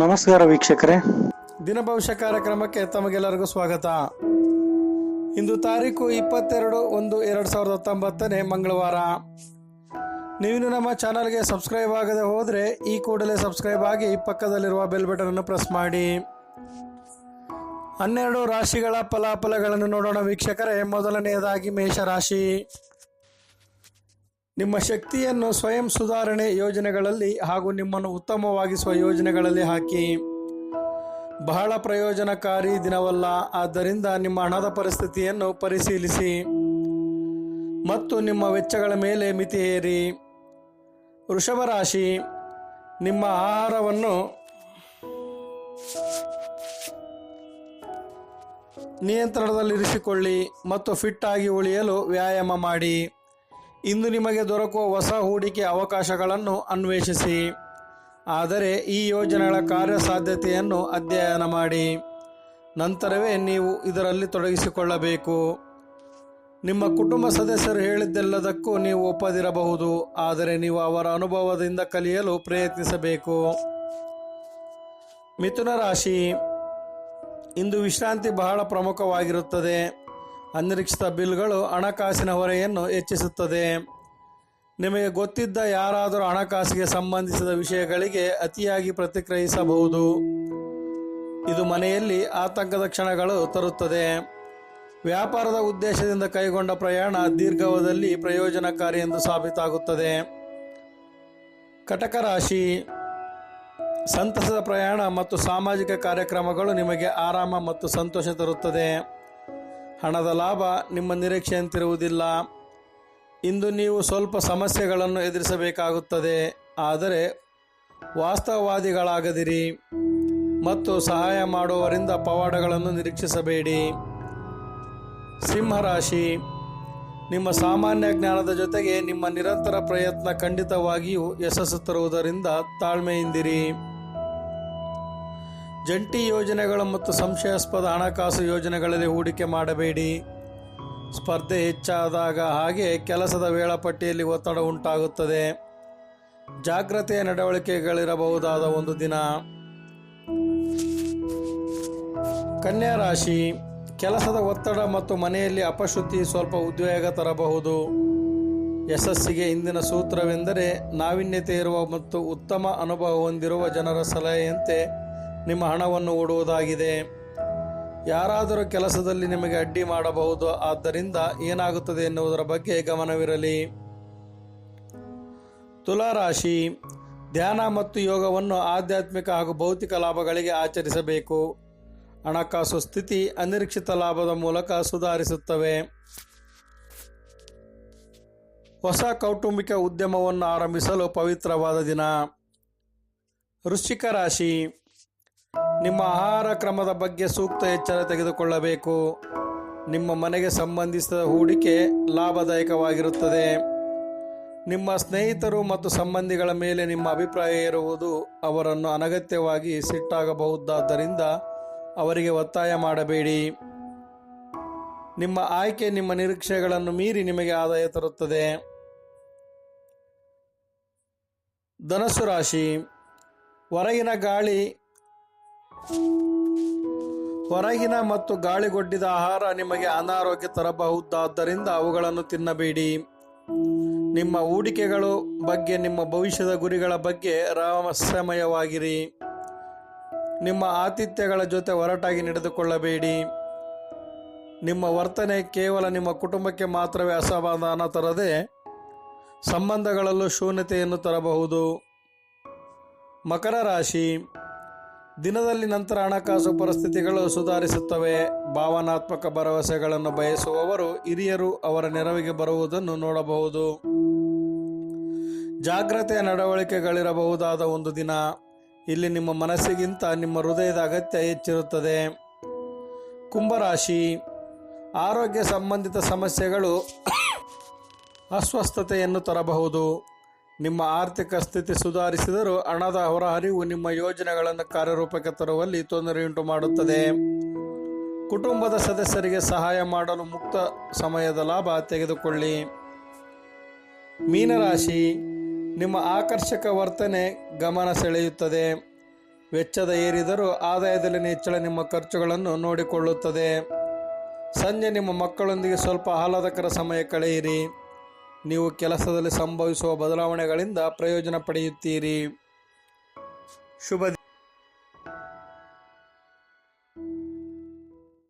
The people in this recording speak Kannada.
ನಮಸ್ಕಾರ ವೀಕ್ಷಕರೇ. ದಿನ ಭವಿಷ್ಯ ಕಾರ್ಯಕ್ರಮಕ್ಕೆ ತಮಗೆಲ್ಲರಿಗೂ ಸ್ವಾಗತ. ಇಂದು ತಾರೀಕು ಇಪ್ಪತ್ತೆರಡು ಒಂದು ಎರಡು ಸಾವಿರದ ಹತ್ತೊಂಬತ್ತನೇ ಮಂಗಳವಾರ. ನೀವು ನಮ್ಮ ಚಾನಲ್ಗೆ ಸಬ್ಸ್ಕ್ರೈಬ್ ಆಗದೆ ಹೋದರೆ ಈ ಕೂಡಲೇ ಸಬ್ಸ್ಕ್ರೈಬ್ ಆಗಿ ಪಕ್ಕದಲ್ಲಿರುವ ಬೆಲ್ ಬಟನ್ ಅನ್ನು ಪ್ರೆಸ್ ಮಾಡಿ. ಹನ್ನೆರಡು ರಾಶಿಗಳ ಫಲಾಫಲಗಳನ್ನು ನೋಡೋಣ ವೀಕ್ಷಕರೇ. ಮೊದಲನೆಯದಾಗಿ ಮೇಷರಾಶಿ. ನಿಮ್ಮ ಶಕ್ತಿಯನ್ನು ಸ್ವಯಂ ಸುಧಾರಣೆ ಯೋಜನೆಗಳಲ್ಲಿ ಹಾಗೂ ನಿಮ್ಮನ್ನು ಉತ್ತಮವಾಗಿಸುವ ಯೋಜನೆಗಳಲ್ಲಿ ಹಾಕಿ. ಬಹಳ ಪ್ರಯೋಜನಕಾರಿ ದಿನವಲ್ಲ, ಆದ್ದರಿಂದ ನಿಮ್ಮ ಹಣದ ಪರಿಸ್ಥಿತಿಯನ್ನು ಪರಿಶೀಲಿಸಿ ಮತ್ತು ನಿಮ್ಮ ವೆಚ್ಚಗಳ ಮೇಲೆ ಮಿತಿ ಏರಿ ವೃಷಭ ರಾಶಿ, ನಿಮ್ಮ ಆಹಾರವನ್ನು ನಿಯಂತ್ರಣದಲ್ಲಿರಿಸಿಕೊಳ್ಳಿ ಮತ್ತು ಫಿಟ್ ಆಗಿ ಉಳಿಯಲು ವ್ಯಾಯಾಮ ಮಾಡಿ. ಇಂದು ನಿಮಗೆ ದೊರಕುವ ಹೊಸ ಹೂಡಿಕೆ ಅವಕಾಶಗಳನ್ನು ಅನ್ವೇಷಿಸಿ. ಆದರೆ ಈ ಯೋಜನೆಗಳ ಕಾರ್ಯಸಾಧ್ಯತೆಯನ್ನು ಅಧ್ಯಯನ ಮಾಡಿ. ನಂತರವೇ ನೀವು ಇದರಲ್ಲಿ ತೊಡಗಿಸಿಕೊಳ್ಳಬೇಕು. ನಿಮ್ಮ ಕುಟುಂಬ ಸದಸ್ಯರು ಹೇಳಿದ್ದೆಲ್ಲದಕ್ಕೂ ನೀವು ಒಪ್ಪದಿರಬಹುದು. ಆದರೆ ನೀವು ಅವರ ಅನುಭವದಿಂದ ಕಲಿಯಲು ಪ್ರಯತ್ನಿಸಬೇಕು. ಮಿಥುನ ರಾಶಿ. ಇಂದು ವಿಶ್ರಾಂತಿ ಬಹಳ ಪ್ರಮುಖವಾಗಿರುತ್ತದೆ. ಅನಿರೀಕ್ಷಿತ ಬಿಲ್ಗಳು ಹಣಕಾಸಿನ ಹೊರೆಯನ್ನು ಹೆಚ್ಚಿಸುತ್ತದೆ. ನಿಮಗೆ ಗೊತ್ತಿದ್ದ ಯಾರಾದರೂ ಹಣಕಾಸಿಗೆ ಸಂಬಂಧಿಸಿದ ವಿಷಯಗಳಿಗೆ ಅತಿಯಾಗಿ ಪ್ರತಿಕ್ರಿಯಿಸಬಹುದು. ಇದು ಮನೆಯಲ್ಲಿ ಆತಂಕದ ಕ್ಷಣಗಳು ತರುತ್ತದೆ. ವ್ಯಾಪಾರದ ಉದ್ದೇಶದಿಂದ ಕೈಗೊಂಡ ಪ್ರಯಾಣ ದೀರ್ಘಾವಧಿಯಲ್ಲಿ ಪ್ರಯೋಜನಕಾರಿ ಎಂದು ಸಾಬೀತಾಗುತ್ತದೆ. ಕಟಕ ರಾಶಿ ಸಂತಸದ ಪ್ರಯಾಣ ಮತ್ತು ಸಾಮಾಜಿಕ ಕಾರ್ಯಕ್ರಮಗಳು ನಿಮಗೆ ಆರಾಮ ಮತ್ತು ಸಂತೋಷ ತರುತ್ತದೆ. ಹಣದ ಲಾಭ ನಿಮ್ಮ ನಿರೀಕ್ಷೆಯಂತಿರುವುದಿಲ್ಲ. ಇಂದು ನೀವು ಸ್ವಲ್ಪ ಸಮಸ್ಯೆಗಳನ್ನು ಎದುರಿಸಬೇಕಾಗುತ್ತದೆ. ಆದರೆ ವಾಸ್ತವವಾದಿಗಳಾಗದಿರಿ ಮತ್ತು ಸಹಾಯ ಮಾಡುವವರಿಂದ ಪವಾಡಗಳನ್ನು ನಿರೀಕ್ಷಿಸಬೇಡಿ. ಸಿಂಹರಾಶಿ, ನಿಮ್ಮ ಸಾಮಾನ್ಯ ಜ್ಞಾನದ ಜೊತೆಗೆ ನಿಮ್ಮ ನಿರಂತರ ಪ್ರಯತ್ನ ಖಂಡಿತವಾಗಿಯೂ ಯಶಸ್ಸು ತರುವುದರಿಂದ ತಾಳ್ಮೆಯಿಂದಿರಿ. ಜಂಟಿ ಯೋಜನೆಗಳು ಮತ್ತು ಸಂಶಯಾಸ್ಪದ ಹಣಕಾಸು ಯೋಜನೆಗಳಲ್ಲಿ ಹೂಡಿಕೆ ಮಾಡಬೇಡಿ. ಸ್ಪರ್ಧೆ ಹೆಚ್ಚಾದಾಗ ಹಾಗೆ ಕೆಲಸದ ವೇಳಾಪಟ್ಟಿಯಲ್ಲಿ ಒತ್ತಡ ಉಂಟಾಗುತ್ತದೆ. ಜಾಗ್ರತೆಯ ನಡವಳಿಕೆಗಳಿರಬಹುದಾದ ಒಂದು ದಿನ. ಕನ್ಯಾ ರಾಶಿ, ಕೆಲಸದ ಒತ್ತಡ ಮತ್ತು ಮನೆಯಲ್ಲಿ ಅಪಶುದ್ಧಿ ಸ್ವಲ್ಪ ಉದ್ವೇಗ ತರಬಹುದು. ಯಶಸ್ಸಿಗೆ ಇಂದಿನ ಸೂತ್ರವೆಂದರೆ ನಾವೀನ್ಯತೆ ಇರುವ ಮತ್ತು ಉತ್ತಮ ಅನುಭವ ಹೊಂದಿರುವ ಜನರ ಸಲಹೆಯಂತೆ ನಿಮ್ಮ ಹಣವನ್ನು ಓಡುವುದಾಗಿದೆ. ಯಾರಾದರೂ ಕೆಲಸದಲ್ಲಿ ನಿಮಗೆ ಅಡ್ಡಿ ಮಾಡಬಹುದು. ಆದ್ದರಿಂದ ಏನಾಗುತ್ತದೆ ಎನ್ನುವುದರ ಬಗ್ಗೆ ಗಮನವಿರಲಿ. ತುಲಾರಾಶಿ, ಧ್ಯಾನ ಮತ್ತು ಯೋಗವನ್ನು ಆಧ್ಯಾತ್ಮಿಕ ಹಾಗೂ ಭೌತಿಕ ಲಾಭಗಳಿಗೆ ಆಚರಿಸಬೇಕು. ಹಣಕಾಸು ಸ್ಥಿತಿ ಅನಿರೀಕ್ಷಿತ ಲಾಭದ ಮೂಲಕ ಸುಧಾರಿಸುತ್ತವೆ. ಹೊಸ ಕೌಟುಂಬಿಕ ಉದ್ಯಮವನ್ನು ಆರಂಭಿಸಲು ಪವಿತ್ರವಾದ ದಿನ. ವೃಶ್ಚಿಕ ರಾಶಿ ನಿಮ್ಮ ಆಹಾರ ಕ್ರಮದ ಬಗ್ಗೆ ಸೂಕ್ತ ಎಚ್ಚರ ತೆಗೆದುಕೊಳ್ಳಬೇಕು. ನಿಮ್ಮ ಮನೆಗೆ ಸಂಬಂಧಿಸಿದ ಹೂಡಿಕೆ ಲಾಭದಾಯಕವಾಗಿರುತ್ತದೆ. ನಿಮ್ಮ ಸ್ನೇಹಿತರು ಮತ್ತು ಸಂಬಂಧಿಗಳ ಮೇಲೆ ನಿಮ್ಮ ಅಭಿಪ್ರಾಯ ಇರುವುದು ಅವರನ್ನು ಅನಗತ್ಯವಾಗಿ ಸಿಟ್ಟಾಗಬಹುದಾದ್ದರಿಂದ ಅವರಿಗೆ ಒತ್ತಾಯ ಮಾಡಬೇಡಿ. ನಿಮ್ಮ ಆಯ್ಕೆ ನಿಮ್ಮ ನಿರೀಕ್ಷೆಗಳನ್ನು ಮೀರಿ ನಿಮಗೆ ಆದಾಯ ತರುತ್ತದೆ. ಧನಸ್ಸು ರಾಶಿ. ಹೊರಗಿನ ಗಾಳಿ ಹೊರಗಿನ ಮತ್ತು ಗಾಳಿಗೊಡ್ಡಿದ ಆಹಾರ ನಿಮಗೆ ಅನಾರೋಗ್ಯ ತರಬಹುದಾದ್ದರಿಂದ ಅವುಗಳನ್ನು ತಿನ್ನಬೇಡಿ. ನಿಮ್ಮ ಹೂಡಿಕೆಗಳು ಬಗ್ಗೆ, ನಿಮ್ಮ ಭವಿಷ್ಯದ ಗುರಿಗಳ ಬಗ್ಗೆ ರಹಸ್ಯಮಯವಾಗಿರಿ. ನಿಮ್ಮ ಆತಿಥ್ಯಗಳ ಜೊತೆ ಹೊರಟಾಗಿ ನಡೆದುಕೊಳ್ಳಬೇಡಿ. ನಿಮ್ಮ ವರ್ತನೆ ಕೇವಲ ನಿಮ್ಮ ಕುಟುಂಬಕ್ಕೆ ಮಾತ್ರವೇ ಅಸಮಾಧಾನ ತರದೆ, ಸಂಬಂಧಗಳಲ್ಲೂ ಶೂನ್ಯತೆಯನ್ನು ತರಬಹುದು. ಮಕರ ರಾಶಿ. ದಿನದಲ್ಲಿ ನಂತರ ಹಣಕಾಸು ಪರಿಸ್ಥಿತಿಗಳು ಸುಧಾರಿಸುತ್ತವೆ. ಭಾವನಾತ್ಮಕ ಭರವಸೆಗಳನ್ನು ಬಯಸುವವರು ಹಿರಿಯರು ಅವರ ನೆರವಿಗೆ ಬರುವುದನ್ನು ನೋಡಬಹುದು. ಜಾಗ್ರತೆಯ ನಡವಳಿಕೆಗಳಿರಬಹುದಾದ ಒಂದು ದಿನ. ಇಲ್ಲಿ ನಿಮ್ಮ ಮನಸ್ಸಿಗಿಂತ ನಿಮ್ಮ ಹೃದಯದ ಅಗತ್ಯ ಹೆಚ್ಚಿರುತ್ತದೆ. ಕುಂಭರಾಶಿ. ಆರೋಗ್ಯ ಸಂಬಂಧಿತ ಸಮಸ್ಯೆಗಳು ಅಸ್ವಸ್ಥತೆಯನ್ನು ತರಬಹುದು. ನಿಮ್ಮ ಆರ್ಥಿಕ ಸ್ಥಿತಿ ಸುಧಾರಿಸಿದರೂ ಹಣದ ಹೊರಹರಿವು ನಿಮ್ಮ ಯೋಜನೆಗಳನ್ನು ಕಾರ್ಯರೂಪಕ್ಕೆ ತರುವಲ್ಲಿ ತೊಂದರೆಯುಂಟು ಮಾಡುತ್ತದೆ. ಕುಟುಂಬದ ಸದಸ್ಯರಿಗೆ ಸಹಾಯ ಮಾಡಲು ಮುಕ್ತ ಸಮಯದ ಲಾಭ ತೆಗೆದುಕೊಳ್ಳಿ. ಮೀನರಾಶಿ, ನಿಮ್ಮ ಆಕರ್ಷಕ ವರ್ತನೆ ಗಮನ ಸೆಳೆಯುತ್ತದೆ. ವೆಚ್ಚದ ಏರಿದರೂ ಆದಾಯದಲ್ಲಿನ ಹೆಚ್ಚಳ ನಿಮ್ಮ ಖರ್ಚುಗಳನ್ನು ನೋಡಿಕೊಳ್ಳುತ್ತದೆ. ಸಂಜೆ ನಿಮ್ಮ ಮಕ್ಕಳೊಂದಿಗೆ ಸ್ವಲ್ಪ ಆಹ್ಲಾದಕರ ಸಮಯ ಕಳೆಯಿರಿ. ನೀವು ಕೆಲಸದಲ್ಲಿ ಸಂಭವಿಸುವ ಬದಲಾವಣೆಗಳಿಂದ ಪ್ರಯೋಜನ ಪಡೆಯುತ್ತೀರಿ. ಶುಭ